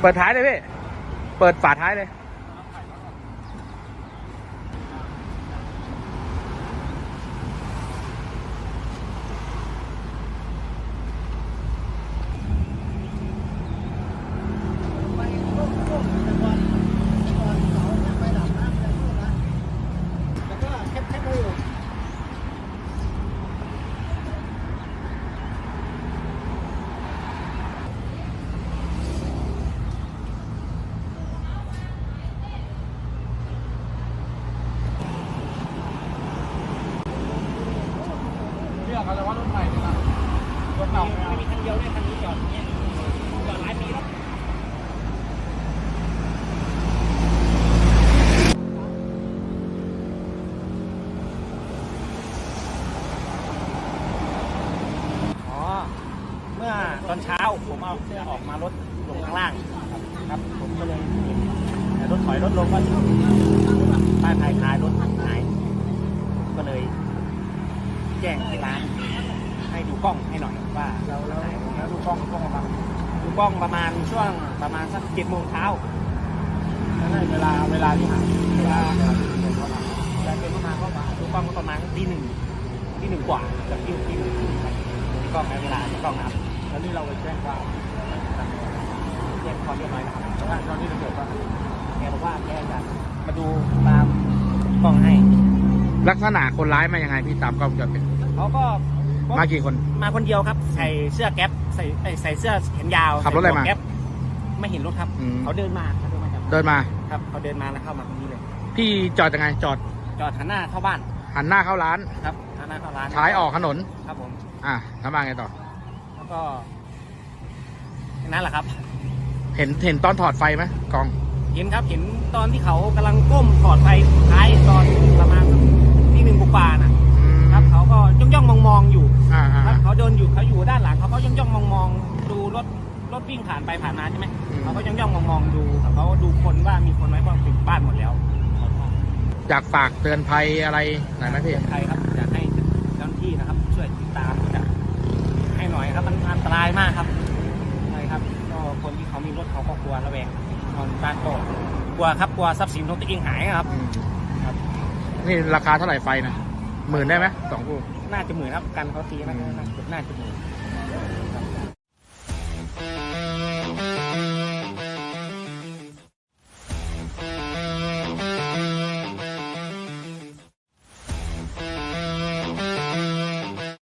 เปิดท้ายเลยพี่ เปิดฝาท้ายเลย เรียกเขาจะว่ารถใหม่เนี่ยนะรถ เก่าไม่เอาไม่มีคันเดียวด้วยคันนี้จอดอย่างเงี้ยจอดหลายปีแล้วอ๋อ เมื่อตอนเช้าผมเอาเสื้อออกมารถลงข้างล่างครับ ผมก็เลยเห็นแต่รถถอยรถลงก็ป้ายภายคายรถหายก็เลยแจ้งที่ร้าน ให้ดูกล้องให้หน่อยว่าเราแล้วแล้วดูกล้องกล้องประมาณดูกล้องประมาณช่วงประมาณสักเจ็ดโมงเช้านั่นแหละเวลาเวลาที่หาเวลาเวลาที่เดินเข้ามาเข้ามาก็มาดูกล้องก็ประมาณตีหนึ่งตีหนึ่งกว่ากับที่ที่หนึ่งดูกล้องในเวลาดูกล้องนะครับแล้วนี่เราไปแจ้งความแจ้งความเรียบร้อยแล้วครับชาวบ้านตอนที่เราเกิดว่าแกบอกว่าแกจะมาดูตามกล้องให้ ลักษณะคนร้ายมายังไงพี่ตามกล้องวงจรปิดเขาก็ มากี่คน มาคนเดียวครับ ใส่เสื้อแก๊ปใส่เอ้ยใส่เสื้อแขนยาวขับรถอะไรมา ใส่หวกแก๊ปไม่เห็นรถครับ อืม เขาเดินมาเขาเดินมาจากเดินมา ครับเขาเดินมาแล้วเข้ามาตรงนี้เลย พี่จอดยังไง จอดจอดหันหน้าเข้าบ้านหันหน้าเข้าร้านครับหันหน้าเข้าร้านท้ายออกถนน ครับผม อะแล้วมาไงต่อ แล้วก็แค่นั้นแหละครับ เห็นเห็นตอนถอดไฟไหมกล้อง เห็นครับเห็นตอนที่เขากำลังก้มถอดไฟท้ายตอนประมาณที่หนึ่งกว่าๆน่ะ วิ่งผ่านไปผ่านมาใช่ไหมเขาก็ย่องย่องมองมองๆดูเขาดูคนว่ามีคนไหมเพราะถึงบ้านหมดแล้วอยากฝากเตือนภัยอะไรหน่อยไหมพี่ใครครับอยากให้เจ้าหน้าที่นะครับ ช่วยติดตามจะให้หน่อยครับมันอันตรายมากครับใช่ครับก็คนที่เขามีรถเขาก็กลัวระแวงนอนบ้านก็กลัวครับกลัวทรัพย์สินของตัวเองหายครับอืมครับ นี่ราคาเท่าไหร่ไฟนะหมื่นได้ไหมสองคู่น่าจะหมื่นครับกันเขาตีน่าจะน่าจะน่าจะหมื่น